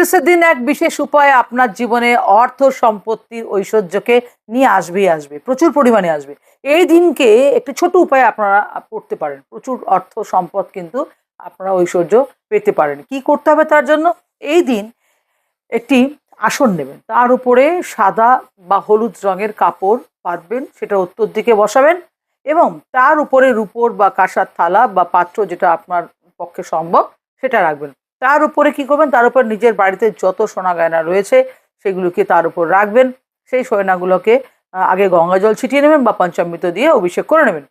ধনতেরাসের দিন এক বিশেষ উপায় আপনার জীবনে অর্থ সম্পত্তির ঐশ্বর্যকে নিয়ে আসবেই আসবে, প্রচুর পরিমাণে আসবে। এই দিনকে একটি ছোট উপায় আপনারা করতে পারেন। প্রচুর অর্থ সম্পদ কিন্তু আপনারা ঐশ্বর্য পেতে পারেন। কি করতে হবে তার জন্য? এই দিন একটি আসন নেবেন। তার উপরে সাদা বা হলুদ রঙের কাপড় পাতবেন সেটা উত্তর দিকে বসাবেন এবং তার উপরে রূপোর বা কাঁসার থালা বা পাত্র যেটা আপনার পক্ষে সম্ভব, সেটা রাখবেন। তার উপরে কি করবেন? তার উপর নিজের বাড়িতে যত সোনা গয়না রয়েছে, সেগুলোকে তার উপর রাখবেন। সেই সোনাগুলোকে আগে গঙ্গা জল ছিটিয়ে নেবেন বা পঞ্চামৃত দিয়ে অভিষেক করে নেবেন।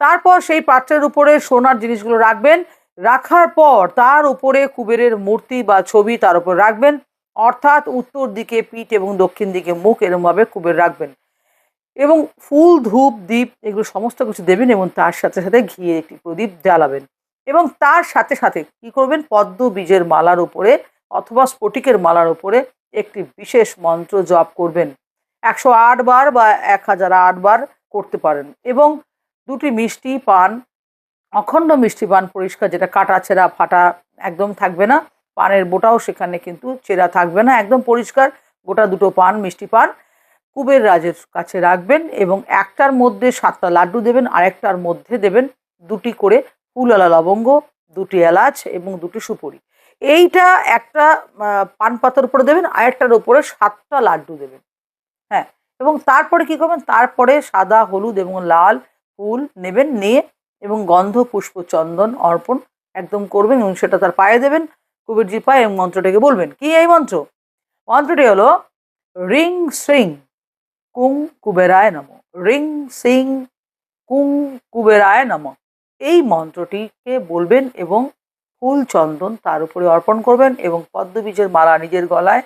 তারপর সেই পাত্রের উপরে সোনার জিনিসগুলো রাখবেন। রাখার পর তার উপরে কুবেরের মূর্তি বা ছবি তার উপর রাখবেন। অর্থাৎ উত্তর দিকে পিঠ এবং দক্ষিণ দিকে মুখ এরমভাবে কুবের রাখবেন। এবং ফুল, ধূপ দ্বীপ এগুলো সমস্ত কিছু দেবেন এবং তার সাথে সাথে ঘিয়ে একটি প্রদীপ জ্বালাবেন। এবং তার সাথে সাথে কি করবেন? পদ্ম বীজের মালার উপরে অথবা স্ফটিকের মালার উপরে একটি বিশেষ মন্ত্র জপ করবেন। একশো আট বার বা এক হাজার আট বার করতে পারেন এবং দুটি মিষ্টি পান, অখণ্ড মিষ্টি পান পরিষ্কার যেটা কাটা ছেঁড়া ফাটা একদম থাকবে না, পানের বোটাও সেখানে কিন্তু চেরা থাকবে না, একদম পরিষ্কার গোটা দুটো পান, মিষ্টি পান কুবের রাজের কাছে রাখবেন এবং একটার মধ্যে সাতটা লাড্ডু দেবেন, আরেকটার মধ্যে দেবেন দুটি করে ফুলওয়ালা লবঙ্গ, দুটি এলাচ এবং দুটি সুপুরি। এইটা একটা পান পাতার উপরে দেবেন আরেকটার উপরে সাতটা লাড্ডু দেবেন। হ্যাঁ এবং তারপরে কি করবেন? তারপরে সাদা, হলুদ এবং লাল ফুল নেবেন, নিয়ে এবং গন্ধ, পুষ্প চন্দন অর্পণ একদম করবেন এবং সেটা তার পায়ে দেবেন, কুবেরজির পায়ে এবং মন্ত্রটাকে বলবেন। কি এই মন্ত্র? মন্ত্রটি হলো, রিং সিং কুং কুবেরায় নম। রিং সিং কুং কুবেরায় নম। এই মন্ত্রটিকে বলবেন এবং ফুল চন্দন তার উপরে অর্পণ করবেন এবং পদ্মবীজের মালা নিজের গলায়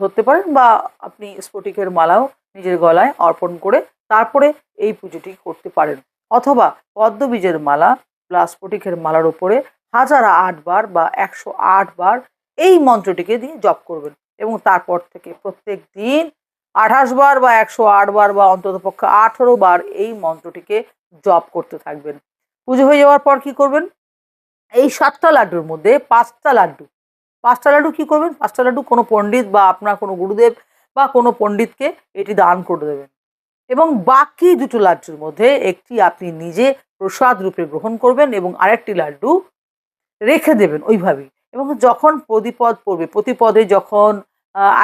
ধরতে পারেন বা আপনি স্ফটিকের মালাও নিজের গলায় অর্পণ করে তারপরে এই পুজোটি করতে পারেন। অথবা পদ্মবীজের মালা প্লাস স্ফটিকের মালার উপরে হাজার আট বার বা একশো আট বার এই মন্ত্রটিকে দিয়ে জপ করবেন এবং তারপর থেকে প্রত্যেক দিন আঠাশ বার বা একশো আট বার বা অন্তত পক্ষে আঠেরো বার এই মন্ত্রটিকে জপ করতে থাকবেন। পুজো হয়ে যাওয়ার পর কি করবেন? এই সাতটা লাড্ডুর মধ্যে পাঁচটা লাড্ডু। পাঁচটা লাড্ডু কি করবেন? পাঁচটা লাড্ডু কোনো পণ্ডিত বা আপনার কোনো গুরুদেব বা কোনো পণ্ডিতকে এটি দান করে দেবেন। এবং বাকি দুটো লাড্ডুর মধ্যে একটি আপনি নিজে প্রসাদ রূপে গ্রহণ করবেন এবং আরেকটি লাড্ডু রেখে দেবেন ওইভাবেই। এবং যখন প্রতিপদ পড়বে, প্রতিপদে যখন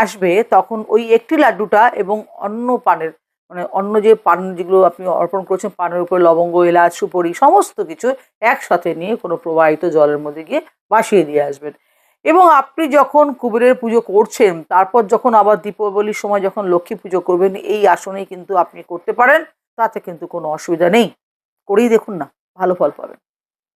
আসবে তখন ওই একটি লাড্ডুটা এবং অন্য পানের মানে অন্য যে পান যেগুলো আপনি অর্পণ করেছেন, পানের উপরে লবঙ্গ, এলাচ, সুপরি, সমস্ত কিছু একসাথে নিয়ে কোনো প্রবাহিত জলের মধ্যে গিয়ে বাসিয়ে দিয়ে আসবেন। এবং আপনি যখন কুবেরের পুজো করছেন, তারপর যখন আবার দীপাবলির সময় যখন লক্ষ্মী পুজো করবেন, এই আসনেই কিন্তু আপনি করতে পারেন, তাতে কিন্তু কোনো অসুবিধা নেই। করেই দেখুন না, ভালো ফল পাবেন।